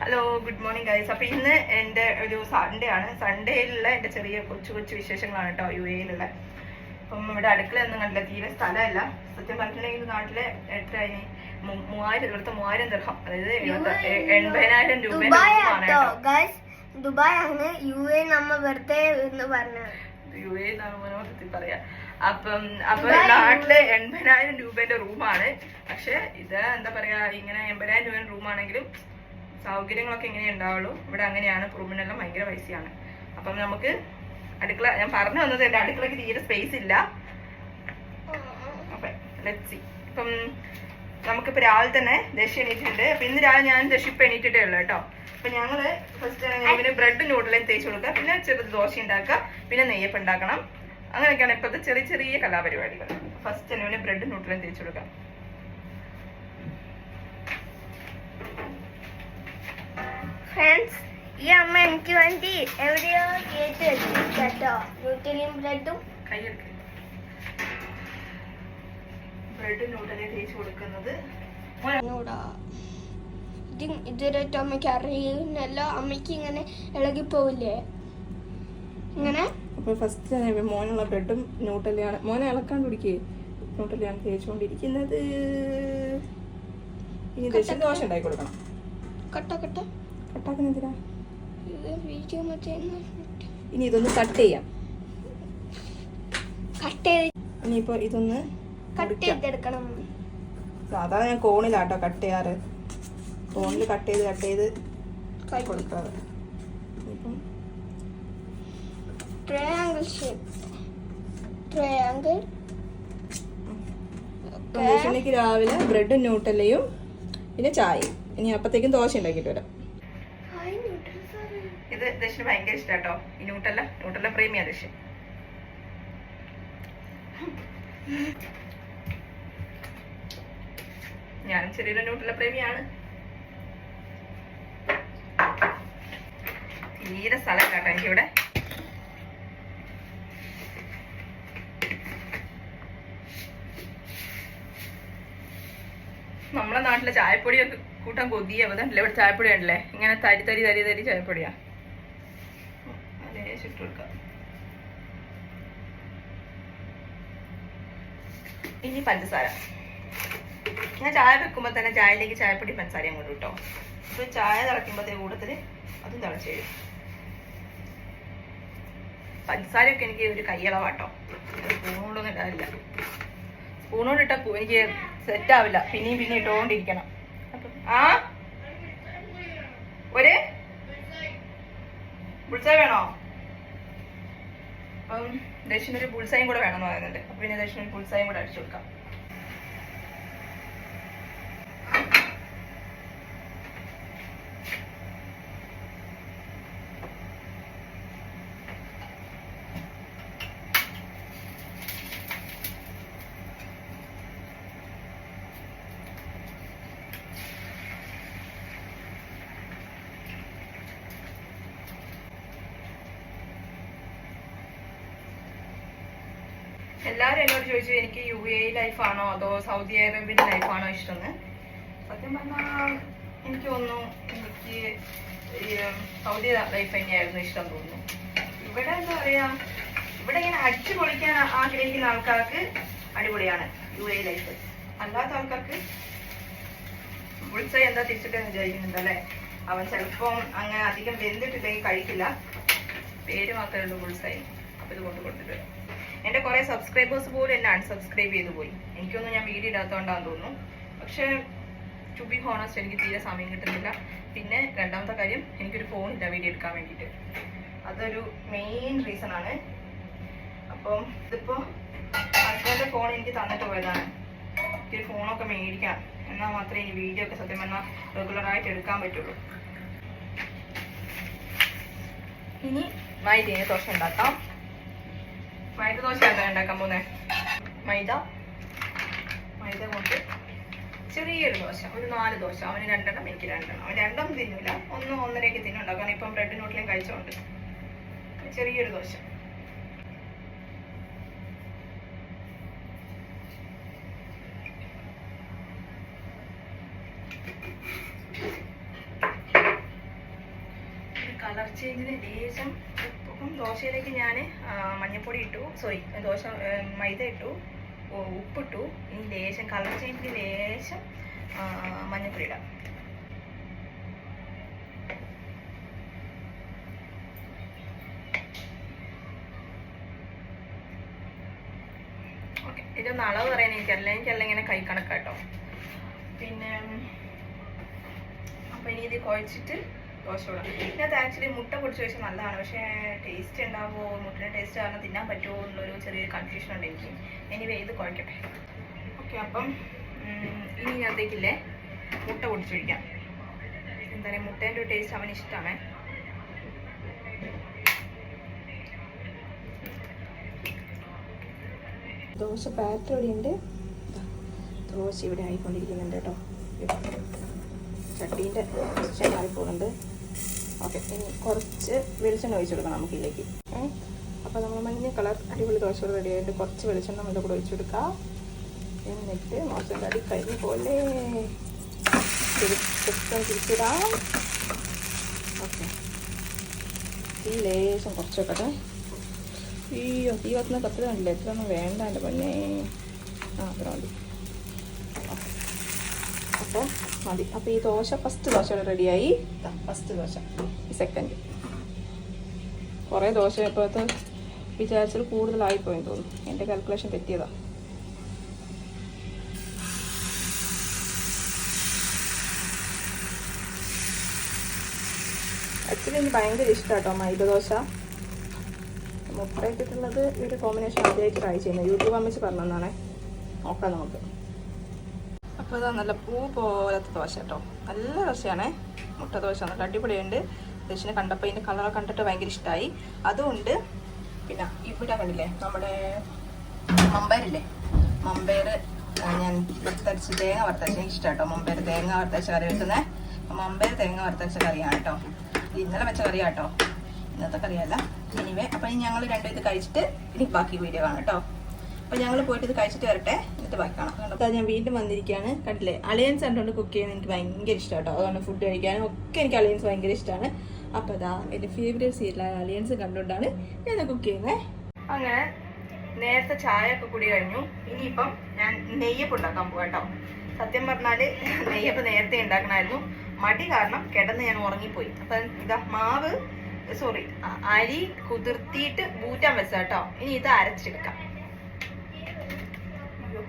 Hello good morning guys അപ്പൊ ഇന്ന് എന്റെ ഒരു സൺഡേ ആണ്. സൺഡേയിലുള്ള എന്റെ ചെറിയ കൊച്ചു കൊച്ചു വിശേഷങ്ങളാണ് കേട്ടോ യു എയിലുള്ള അപ്പം ഇവിടെ അടുക്കളയൊന്നും കണ്ടില്ല തീരെ സ്ഥലമല്ല. സത്യം പറഞ്ഞിട്ടുണ്ടെങ്കിൽ നാട്ടിലെ എത്രയായി? മൂവായിരം ഇവിടുത്തെ മൂവായിരം ദർഹം. അതായത് എൺപതിനായിരം രൂപ ദുബായ് ആണ് യു എ നമ്മ വെറുതെ എന്ന് പറഞ്ഞത്. യു എ മനോഹരത്തിൽ പറയാ. അപ്പം അപ്പൊ നാട്ടിൽ എൺപതിനായിരം രൂപന്റെ റൂമാണ്. പക്ഷെ ഇത് എന്താ പറയാ ഇങ്ങനെ എൺപതിനായിരം രൂപയുടെ റൂമാണെങ്കിലും സൗകര്യങ്ങളൊക്കെ എങ്ങനെ ഉണ്ടാവുള്ളൂ. ഇവിടെ അങ്ങനെയാണ്. റൂമിനെല്ലാം ഭയങ്കര പൈസയാണ് അപ്പം നമുക്ക് അടുക്കള ഞാൻ പറഞ്ഞു വന്നത് എന്റെ അടുക്കളക്ക് തീരെ സ്പേസ് ഇല്ല. ഇപ്പം നമുക്കിപ്പോ രാവിലെ തന്നെ ദശ എണീറ്റിട്ടുണ്ട്. അപ്പൊ ഇന്ന് രാവിലെ ഞാൻ ദശ ഇപ്പൊ എണീറ്റിട്ടേ ഉള്ളൂ കേട്ടോ. അപ്പൊ ഞങ്ങൾ ഫസ്റ്റ് ഇവന് ബ്രെഡ് നൂഡിലും തേച്ച് കൊടുക്കുക. പിന്നെ ചെറുത് ദോശ ഉണ്ടാക്കുക. പിന്നെ നെയ്യപ്പ് ഉണ്ടാക്കണം. അങ്ങനെയൊക്കെയാണ് ഇപ്പോഴത്തെ ചെറിയ ചെറിയ കലാപരിപാടികൾ. ഫസ്റ്റ് ഇവന് ബ്രെഡ് നൂഡിലും തേച്ച് കൊടുക്കാം ഫ്രണ്ട്സ് ഈ അമ്മ എനിക്ക് വേണ്ടി എവിടെയോ കേട്ട് വെച്ചിട്ടുണ്ട് കേട്ടോ. ന്യൂട്ടലിയും ബ്രെഡും ബ്രെഡ് നൂഡിലെ തേച്ച് കൊടുക്കുന്നത്. എന്നോടാ? ഇത് ഇതൊരൊറ്റ അമ്മയ്ക്ക് അറിയുന്നല്ലോ അമ്മയ്ക്ക് ഇങ്ങനെ ഇളകി പോവില്ലേ? ഇങ്ങനെ? അപ്പോൾ ഫസ്റ്റ് മോനുള്ള ബ്രെഡും ന്യൂട്ടലിയാണ് മോനെ ഇളക്കാണ്ട് പിടിക്കേ ന്യൂട്ടലിയാണ് തേച്ചുകൊണ്ടിരിക്കുന്നത്. ഇനി ദശ ദോശ ഉണ്ടാക്കി കൊടുക്കണം. കട്ട കട്ട. കട്ടാക്കുന്ന എന്തിനാ ഇത് വീഡിയോ മറ്റേ ഇനി ഇതൊന്ന് കട്ട് ചെയ്യാം. കട്ട് ചെയ്ത് ഇനിയിപ്പോൾ ഇതൊന്ന് കട്ട് മുറിക്കാം. ചെയ്തെടുക്കണം. സാധാരണ ഞാൻ കോണിലാട്ടോ കട്ട് ചെയ്യാറ്. കോണിൽ കട്ട് ചെയ്ത് കട്ട് ചെയ്ത് കൊടുക്കാറ്. ഇപ്പം ട്രയാങ്കിൾ ഷേപ്പ് ട്രയാങ്കിൾ ദശനിക്ക് രാവിലെ ബ്രെഡും ന്യൂട്ടല്ലയും പിന്നെ ചായയും. ഇനി അപ്പത്തേക്കും ദോശ ഉണ്ടാക്കിയിട്ട് വരാം. ഇത് ദശന് ഭയങ്കര ഇഷ്ടാട്ടോ. ഈ ന്യൂട്ടല്ല ന്യൂട്ടല്ല പ്രേമിയാ ദശ. ഞാനും ചെറിയൊരു ന്യൂട്ടല്ല പ്രേമിയാണ്. തീരെ സ്ഥലം കേട്ടോ എനിക്കിവിടെ. നമ്മളെ നാട്ടിലെ ചായപ്പൊടിയൊക്കെ കൂട്ടാൻ കൊതിയ. ഇവിടെ ചായപ്പൊടി ഉണ്ടല്ലേ? ഇങ്ങനെ തരി തരി തരി തരി ചായപ്പൊടിയാ ലേശം ഇട്ട് കൊടുക്കാം ഇനി പഞ്ചസാര. ഞാൻ ചായ വെക്കുമ്പോൾ തന്നെ ചായയിലേക്ക് ചായപ്പൊടി പഞ്ചസാര അങ്ങോട്ട് കിട്ടോ അപ്പൊ ചായ തിളയ്ക്കുമ്പോഴത്തേ കൂടത്തിൽ അതും തിളച്ച് വരും. പഞ്ചസാരയൊക്കെ എനിക്ക് ഒരു കയ്യളവാട്ടോ സ്പൂണോടൊന്നും ഇടാറില്ല. സ്പൂണോട് ഇട്ടാ പു- എനിക്ക് സെറ്റ് ആവില്ല. പിന്നെയും പിന്നെ ഇട്ടുകൊണ്ടിരിക്കണം ആ? ഒരു? ബുൾസായ വേണോ? അപ്പം ദക്ഷിണൊരു ബുൾസായും കൂടെ വേണമെന്ന് പറയുന്നുണ്ട്. അപ്പൊ പിന്നെ ദക്ഷിണ ഒരു ബുൾസായും കൂടെ അടിച്ചു കൊടുക്കാം. എല്ലാവരും എന്നോട് ചോദിച്ചു എനിക്ക് യു എ ലൈഫാണോ അതോ സൗദി അറേബ്യൻ ലൈഫാണോ ഇഷ്ടമെന്ന് സത്യം പറഞ്ഞാൽ എനിക്ക് തോന്നുന്നു എനിക്ക് സൗദി ലൈഫ് തന്നെയായിരുന്നു ഇഷ്ടം തോന്നുന്നു. ഇവിടെ എന്താ പറയാ ഇവിടെ ഇങ്ങനെ അടിച്ചു പൊളിക്കാൻ ആഗ്രഹിക്കുന്ന ആൾക്കാർക്ക് അടിപൊളിയാണ് യു എ ലൈഫ് അല്ലാത്ത ആൾക്കാർക്ക് വിളിച്ചാൽ എന്താ തിരിച്ചിട്ടെന്ന് വിചാരിക്കുന്നുണ്ട് അല്ലേ അവൻ ചിലപ്പം അങ്ങനെ അധികം വെന്തിട്ടില്ലെങ്കിൽ കഴിക്കില്ല. പേര് മാത്രമേ ഉള്ളൂ ബുൾസായി അപ്പൊ ഇത് കൊണ്ട് കൊടുത്തിട്ട് എന്റെ കുറെ സബ്സ്ക്രൈബേഴ്സ് പോലും എന്നെ അൺസബ്സ്ക്രൈബ് ചെയ്തു പോയി. എനിക്കൊന്നും ഞാൻ വീഡിയോ ഇടാത്തോണ്ടാന്ന് തോന്നുന്നു. പക്ഷെ ടു ബി ഹോണസ്റ്റ് എനിക്ക് തീരെ സമയം കിട്ടുന്നില്ല. പിന്നെ രണ്ടാമത്തെ കാര്യം എനിക്കൊരു ഫോൺ ഇല്ല വീഡിയോ എടുക്കാൻ വേണ്ടിയിട്ട്. അതൊരു മെയിൻ റീസൺ ആണ്. അപ്പം ഇതിപ്പോ ഹസ്ബൻഡ് ഫോൺ എനിക്ക് തന്നിട്ട് പോയതാണ്. എനിക്കൊരു ഫോണൊക്കെ മേടിക്കാം. എന്നാൽ മാത്രമേ ഇനി വീഡിയോ ഒക്കെ സത്യം പറഞ്ഞാൽ റെഗുലറായിട്ട് എടുക്കാൻ പറ്റുള്ളൂ. ഇനി മൈദയെ ദോശ ഉണ്ടാക്കാം. മൈദ ആക്കാൻ ഉണ്ടാക്കാൻ പോകുന്നത് മൈദ. മൈദ കൊണ്ട് ചെറിയൊരു ദോശ ഒരു നാല് ദോശ. അവന് രണ്ടെണ്ണം എനിക്ക് രണ്ടെണ്ണം. അവൻ രണ്ടും തിന്നില്ല ഒന്ന് ഒന്നരയൊക്കെ തിന്നുണ്ടാക്കാൻ ഇപ്പം ബ്രെഡ് നോട്ടിലും കഴിച്ചോണ്ട്. ചെറിയൊരു ദോശ കളർ ചേഞ്ചിന് ലേശം ഉപ്പും ദോശയിലേക്ക് ഞാൻ മഞ്ഞൾപ്പൊടി ഇട്ടു. സോറി ദോശ മൈദ ഇട്ടു. ഉപ്പിട്ടു. ഇനി ലേശം കളർ ചേഞ്ചിന് ലേശം മഞ്ഞൾപ്പൊടി ഇടാം. ഇതൊന്ന് അളവ് പറയാൻ എനിക്കല്ല എനിക്കല്ല ഇങ്ങനെ കൈ കണക്കാട്ടോ. പിന്നെ അപ്പൊ ഇനി ഇത് കുഴച്ചിട്ട് ഇടാം ഇതിനകത്ത് ആക്ച്വലി മുട്ട പൊടിച്ച് വെച്ചാൽ നല്ലതാണ്. പക്ഷേ ടേസ്റ്റ് ഉണ്ടാവുമോ? മുട്ടയുടെ ടേസ്റ്റ് കാരണം തിന്നാൻ പറ്റുമോ എന്നുള്ളൊരു ചെറിയൊരു കൺഫ്യൂഷൻ ഉണ്ട് എനിക്ക്. എനിവേ ഇത് കുഴക്കട്ടെ. ഓക്കെ അപ്പം ഇനി ഇതിനകത്തേക്കില്ലേ മുട്ട പൊടിച്ചൊഴിക്കാം എന്താ പറയുക മുട്ടേന്റെ ഒരു ടേസ്റ്റ് അവന് ഇഷ്ടമാണ് ദോശ പാറ്റ് ഇവിടെ ഉണ്ട്. ദോശ ഇവിടെ ആയിക്കൊണ്ടിരിക്കുന്നുണ്ട് കേട്ടോ. ചട്ടീന്റെ ആയി മാറിപ്പോകുന്നുണ്ട് ഓക്കെ ഇനി കുറച്ച് വെളിച്ചെണ്ണ ഒഴിച്ചു കൊടുക്കണം നമുക്ക് ഇതിലേക്ക് അപ്പോൾ നമ്മൾ മഞ്ഞ കളർ അടിപൊളി ദോശ റെഡി ആയിട്ട് കുറച്ച് വെളിച്ചെണ്ണ നമ്മുടെ കൂടെ ഒഴിച്ചു കൊടുക്കാം. എന്നിട്ട് മോശം തടി കഴിഞ്ഞ പോലെ. തിരിച്ചിടാം. ഓക്കെ. ഈ ലേശം കുറച്ച് വെക്കട്ടെ അയ്യോ തീ കത്തുന്ന കത്തുക കണ്ടില്ല? എത്ര ഒന്നും വേണ്ട എന്റെ പൊന്നേ. ആ അത്ര മതി. അപ്പോൾ മതി. അപ്പോൾ ഈ ദോശ ഫസ്റ്റ് ദോശ ഇവിടെ റെഡിയായി ഫസ്റ്റ് ദോശ. സെക്കൻഡ് കുറേ ദോശ ഇപ്പോഴത്തെ വിചാരിച്ചത് കൂടുതലായിപ്പോയെന്ന് തോന്നുന്നു. എന്റെ കാൽക്കുലേഷൻ പറ്റിയതാണ് ആക്ച്വലി എനിക്ക് ഭയങ്കര ഇഷ്ടമാട്ടോ മൈദ ദോശ. മുട്ടയിട്ടിട്ടുള്ളത് ഈ ഒരു കോമ്പിനേഷൻ ആദ്യമായിട്ട് ട്രൈ ചെയ്യുന്നത്. യൂട്യൂബ് അമ്മച്ച് പറഞ്ഞതാണ് നോക്കാം നമുക്ക്. അപ്പോൾ നല്ല പൂ പോലത്തെ ദോശ കേട്ടോ. നല്ല ദോശയാണേ. മുട്ട ദോശ നല്ല അടിപൊളിയുണ്ട്. ദോശനെ കണ്ടപ്പോൾ ഇതിന്റെ കളറൊക്കെ കണ്ടിട്ട് ഭയങ്കര ഇഷ്ടമായി അതുകൊണ്ട് പിന്നെ ഇവിടെ കണ്ടില്ലേ നമ്മുടെ മമ്പയറില്ലേ? മമ്പയർ ഞാൻ വറുത്തരച്ച് തേങ്ങ വറുത്തരച്ച് എനിക്ക് ഇഷ്ടം കേട്ടോ. മമ്പയർ തേങ്ങ വറുത്തരച്ച കറി വെക്കുന്നത് മമ്പയർ തേങ്ങ വറുത്തരച്ച കറിയാണ് കേട്ടോ. ഇന്നലെ വെച്ച കറിയാണ് കേട്ടോ. ഇന്നത്തെ കറിയല്ല. എനിവേ അപ്പം ഇനി ഞങ്ങൾ രണ്ടും ഇത് കഴിച്ചിട്ട് ഇനി ബാക്കി വീഡിയോ കാണാം കേട്ടോ. അപ്പൊ ഞങ്ങൾ പോയിട്ട് ഇത് കഴിച്ചിട്ട് വരട്ടെ. എന്നിട്ട് ബാക്കി കാണാം. അതാ ഞാൻ വീണ്ടും വന്നിരിക്കുകയാണ്. കണ്ടില്ലേ? അലയൻസ് കണ്ടുകൊണ്ട് കുക്ക് ചെയ്യുന്നത് എനിക്ക് ഭയങ്കര ഇഷ്ടമാണ് കേട്ടോ അതുകൊണ്ട് ഫുഡ് കഴിക്കാനും ഒക്കെ എനിക്ക് അലയൻസ് ഭയങ്കര ഇഷ്ടമാണ് അപ്പൊ അതാ എന്റെ ഫേവറേറ്റ് സീരിയലായ അലയൻസ് കണ്ടുകൊണ്ടാണ് ഞാൻ കുക്ക് ചെയ്യുന്നത് അങ്ങനെ നേരത്തെ ചായ ഒക്കെ കൂടി കഴിഞ്ഞു. ഇനിയിപ്പം ഞാൻ നെയ്യപ്പം ഉണ്ടാക്കാൻ പോകാം കേട്ടോ. സത്യം പറഞ്ഞാൽ നെയ്യപ്പം നേരത്തെ ഉണ്ടാക്കണമായിരുന്നു മടി കാരണം കിടന്ന് ഞാൻ ഉറങ്ങിപ്പോയി. അപ്പൊ ഇതാ മാവ് സോറി അരി കുതിർത്തിയിട്ട് ഊറ്റാൻ വെച്ചാട്ടോ ഇനി ഇത് അരച്ചെടുക്കാം അയ്യോ,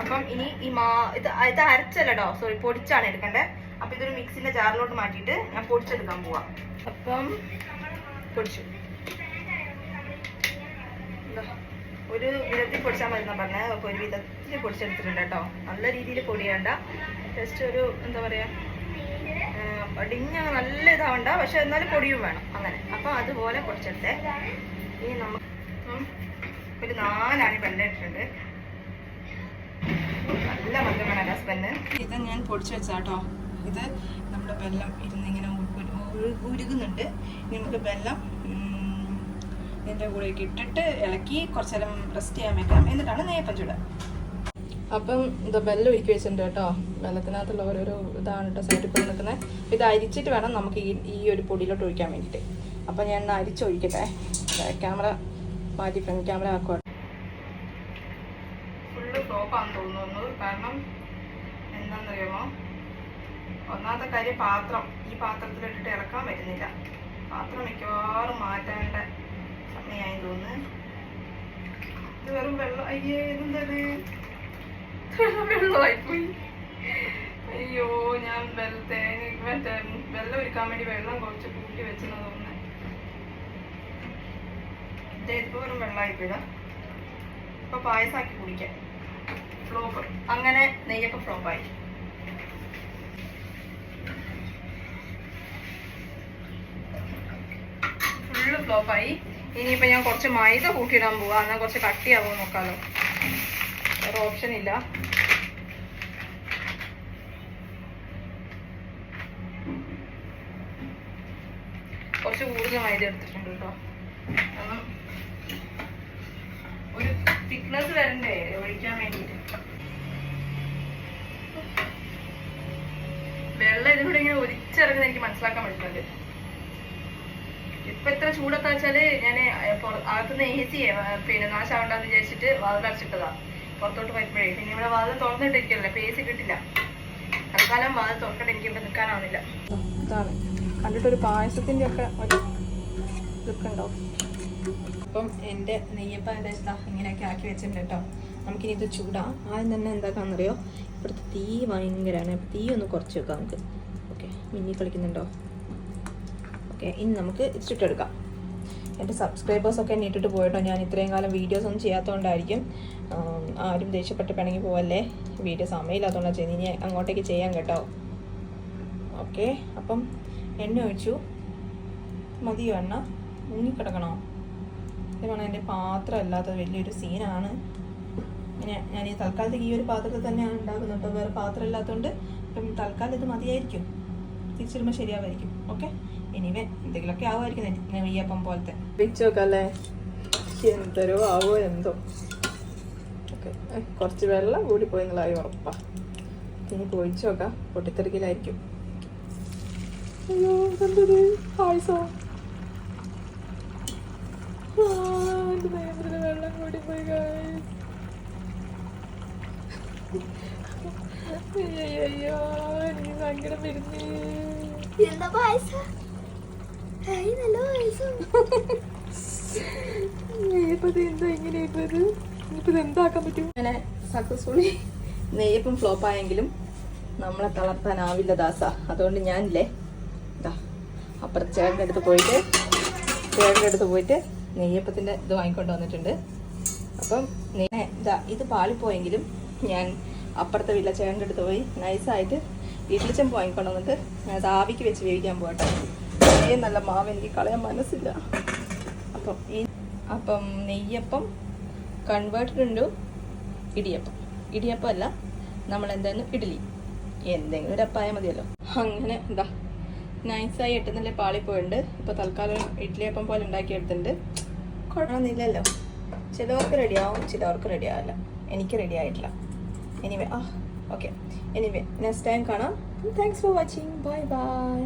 അപ്പം ഇനി ഈ മാ ഇത് ഇത് അരച്ചല്ലോ സോറി പൊടിച്ചാണ് എടുക്കേണ്ടത് അപ്പൊ ഇതൊരു മിക്സിന്റെ ജാറിലോട്ട് മാറ്റിട്ട് ഞാൻ പൊടിച്ചെടുക്കാൻ പോവാം. അപ്പം പൊടിച്ചു. ഒരു വിധത്തിൽ പൊടിച്ചാൽ മതി പറഞ്ഞത് ഒരു വിധത്തിൽ പൊടിച്ചെടുത്തിട്ടുണ്ട് കേട്ടോ. നല്ല രീതിയിൽ പൊടിയണ്ട. ജസ്റ്റ് ഒരു എന്താ പറയാ അടിഞ്ഞങ്ങ് നല്ല ഇതാവണ്ട. പക്ഷെ എന്നാലും പൊടിയും വേണം. അങ്ങനെ. അപ്പൊ അതുപോലെ പൊടിച്ചെടുത്തേ ഈ നമുക്ക് ഒരു നാലാണ് വെള്ളം ഇട്ടിട്ടുണ്ട്. നല്ല മധുരം വേണം ഹസ്ബൻഡ് ഇത് ഞാൻ പൊടിച്ചു വെച്ചാട്ടോ. ഇത് നമ്മുടെ വെള്ളം ഇരുന്നിങ്ങനെ ഉരു- ഉരു- ഉരുകുന്നുണ്ട്. ഇനി നമുക്ക് വെള്ളം ഇതിന്റെ കൂടെയൊക്കെ ഇട്ടിട്ട് ഇളക്കി കുറച്ചേരം റെസ്റ്റ് ചെയ്യാൻ വെക്കാം. എന്നിട്ടാണ് നെയ്യപ്പം ചൂടുക. അപ്പം ഇത് ബെല്ല് ഒരുക്കി വെച്ചിട്ടുണ്ട് കേട്ടോ. വെള്ളത്തിനകത്തുള്ള ഓരോരോ ഇതാണ് കേട്ടോ സൈഡിൽ കൂടെ നിൽക്കുന്നത് ഇത് അരിച്ചിട്ട് വേണം നമുക്ക് ഈ ഈ ഒരു പൊടിയിലോട്ട് ഒഴിക്കാൻ വേണ്ടിയിട്ട്. അപ്പം ഞാൻ ഒന്ന് അരിച്ചൊഴിക്കട്ടെ ക്യാമറ മാറ്റി ഫ്രണ്ട് ക്യാമറ ആക്കുക ഫുള്ള് ആണെന്ന് തോന്നുന്നു. കാരണം എന്താണെന്നറിയാമോ? ഒന്നാമത്തെ കാര്യം പാത്രം. ഈ പാത്രത്തിലിട്ടിട്ട് ഇറക്കാൻ പറ്റുന്നില്ല. പാത്രം മിക്കവാറും മാറ്റേണ്ട സമയമായി തോന്നുന്നു. ഇത് വെറും വെള്ളം അയ്യേ എന്തത് വെള്ളമായിപ്പോയി അയ്യോ ഞാൻ വെള്ളത്തെ മറ്റേ വെള്ളം ഒരുക്കാൻ വേണ്ടി വെള്ളം കുറച്ച് കൂട്ടി വെച്ചെന്ന് തോന്നുന്നു ഇപ്പൊ വെറും വെള്ളമായിപ്പോയതാ ഇപ്പൊ പായസാക്കി കുടിക്കാം. ഫ്ലോപ്പ് അങ്ങനെ നെയ്യപ്പം ഫ്ലോപ്പായി ഫുള്ള് ഫ്ലോപ്പായി ഇനിയിപ്പോ ഞാൻ കുറച്ച് മൈദ കൂട്ടിയിടാൻ പോവാ. എന്നാൽ കുറച്ച് കട്ടിയാവോ നോക്കാലോ. വേറെ ഓപ്ഷൻ ഇല്ല. കുറച്ച് കൂടുതൽ മൈദ എടുത്തിട്ടുണ്ട് കേട്ടോ ഒരു തിക്നെസ് വരണ്ടേ? ഒഴിക്കാൻ വേണ്ടിട്ട് വെള്ളം ഇതിലൂടെ ഇങ്ങനെ ഒലിച്ചിറങ്ങുന്നത് എനിക്ക് മനസ്സിലാക്കാൻ പറ്റുന്നുണ്ട്. ഇപ്പൊ എത്ര ചൂടൊക്കെ വെച്ചാൽ ഞാൻ അകത്തുനിന്ന് എ സി പിന്നെ നാശാവണ്ടെന്ന് വിചാരിച്ചിട്ട് വാതിൽ അടച്ചിട്ടതാ. പുറത്തോട്ട് പോയപ്പോഴേ. പിന്നെ ഇവിടെ വാതിൽ തുറന്നിട്ടിരിക്കല്ലേ ഇപ്പൊ എ സി കിട്ടില്ല. തൽക്കാലം വാതിൽ തുറക്കട്ടെ എനിക്ക് ഇവിടെ നിൽക്കാനാവില്ല ഇതാണ്. കണ്ടിട്ടൊരു പായസത്തിന്റെ ഒക്കെ ഒരു ഉണ്ടാവും അപ്പം എന്റെ നെയ്യപ്പം എന്റെ ഇതാ ഇങ്ങനെയൊക്കെ ആക്കി വെച്ചിട്ടുണ്ട് കേട്ടോ. നമുക്കിനി ഇത് ചൂടാം. ആദ്യം തന്നെ എന്താക്കാന്നറിയോ? ഇവിടുത്തെ തീ ഭയങ്കരമാണ് അപ്പം തീ ഒന്ന് കുറച്ച് വെക്കാം നമുക്ക്. ഓക്കെ. മിന്നി കളിക്കുന്നുണ്ടോ? ഓക്കെ. ഇനി നമുക്ക് ഇത് എന്റെ സബ്സ്ക്രൈബേഴ്സൊക്കെ എന്നെ ഇട്ടിട്ട് പോയിട്ടോ. ഞാൻ ഇത്രയും കാലം വീഡിയോസ് ഒന്നും ചെയ്യാത്തതുകൊണ്ടായിരിക്കും ആരും ദേഷ്യപ്പെട്ട് പിണങ്ങി പോവല്ലേ? വീഡിയോ സമയമില്ലാത്തതുകൊണ്ടാണ് ചെയ്യുന്നത് ഇനി അങ്ങോട്ടേക്ക് ചെയ്യാൻ കേട്ടോ. ഓക്കെ അപ്പം എണ്ണ ഒഴിച്ചു. മതിയോ എണ്ണ മുങ്ങിക്കിടക്കണോ? ഇതാണ് എന്റെ പാത്രം അല്ലാത്തത് വലിയൊരു സീനാണ് പിന്നെ ഞാൻ ഈ തൽക്കാലത്തേക്ക് ഈ ഒരു പാത്രത്തിൽ തന്നെയാണ് ഉണ്ടാക്കുന്നത് അപ്പോൾ വേറെ പാത്രം ഇല്ലാത്തതുകൊണ്ട് അപ്പം തൽക്കാലം ഇത് മതിയായിരിക്കും. തിരിച്ചിടുമ്പോൾ ശരിയാവായിരിക്കും. ഓക്കെ? എനിവേ എന്തെങ്കിലുമൊക്കെ ആവുമായിരിക്കും നെയ്യപ്പം പോലത്തെ. വെച്ചോക്കല്ലേ? എന്തരോ ആവോ എന്തോ. ഓക്കെ കുറച്ച് വെള്ളം കൂടി പോയി നിങ്ങളായി ഉറപ്പാ. ഇനി പൊഴിച്ചു നോക്കാം പൊട്ടിത്തെറിക്കലായിരിക്കും. അയ്യോ എന്തത് പായസോ? വെള്ളം കൂടി പോയി അയ്യോ അയ്യോ എനിക്ക് സങ്കടം വരുന്നേ. എന്താ പായസം? നല്ല നെയ്യപ്പത് എന്താ ഇത്? ഇനിയിപ്പോ ഇത് എന്താക്കാൻ പറ്റും? അങ്ങനെ സക്സസ്ഫുള്ളി നെയ്യപ്പം ഫ്ലോപ്പ് ആയെങ്കിലും നമ്മളെ തളർത്താനാവില്ല ദാസ. അതുകൊണ്ട് ഞാനില്ലേ ഇതാ അപ്പുറത്ത് ചേട്ടന്റെ അടുത്ത് പോയിട്ട് ചേട്ടന്റെ അടുത്ത് പോയിട്ട് നെയ്യപ്പത്തിന്റെ ഇത് വാങ്ങിക്കൊണ്ട് വന്നിട്ടുണ്ട്. അപ്പം ഇതാ ഇത് പാളിപ്പോയെങ്കിലും ഞാൻ അപ്പുറത്തെ വീട്ടിലെ ചേട്ടന്റെ അടുത്ത് പോയി നൈസായിട്ട് ഇഡ്ലിച്ചമ്പ് വാങ്ങിക്കൊണ്ട് വന്നിട്ട് ഞാൻ അത് ആവിക്ക് വെച്ച് വേവിക്കാൻ പോകട്ടെ ഏ നല്ല മാവ് എനിക്ക് കളയാൻ മനസ്സില്ല. അപ്പം ഈ അപ്പം നെയ്യപ്പം കൺവേർട്ടഡ് ഉണ്ട് ഇടിയപ്പം. ഇടിയപ്പം അല്ല നമ്മൾ എന്തായാലും ഇഡ്ഡലി. എന്തെങ്കിലും ഒരു അപ്പായ മതിയല്ലോ. അങ്ങനെ എന്താ നൈസായി എട്ടുന്നല്ലേ പാളിപ്പോയിട്ടുണ്ട് ഇപ്പോൾ തൽക്കാലം ഇഡ്ഡലിയപ്പം പോലെ ഉണ്ടാക്കിയെടുത്തിട്ടുണ്ട് കുഴപ്പമൊന്നുമില്ലല്ലോ ചിലവർക്ക് റെഡിയാവും ചിലവർക്ക് റെഡി ആവില്ല. എനിക്ക് റെഡി ആയിട്ടില്ല. എനിവേ ആ ഓക്കെ എനിവേ നെക്സ്റ്റ് ടൈം കാണാം. Thanks for watching bye bye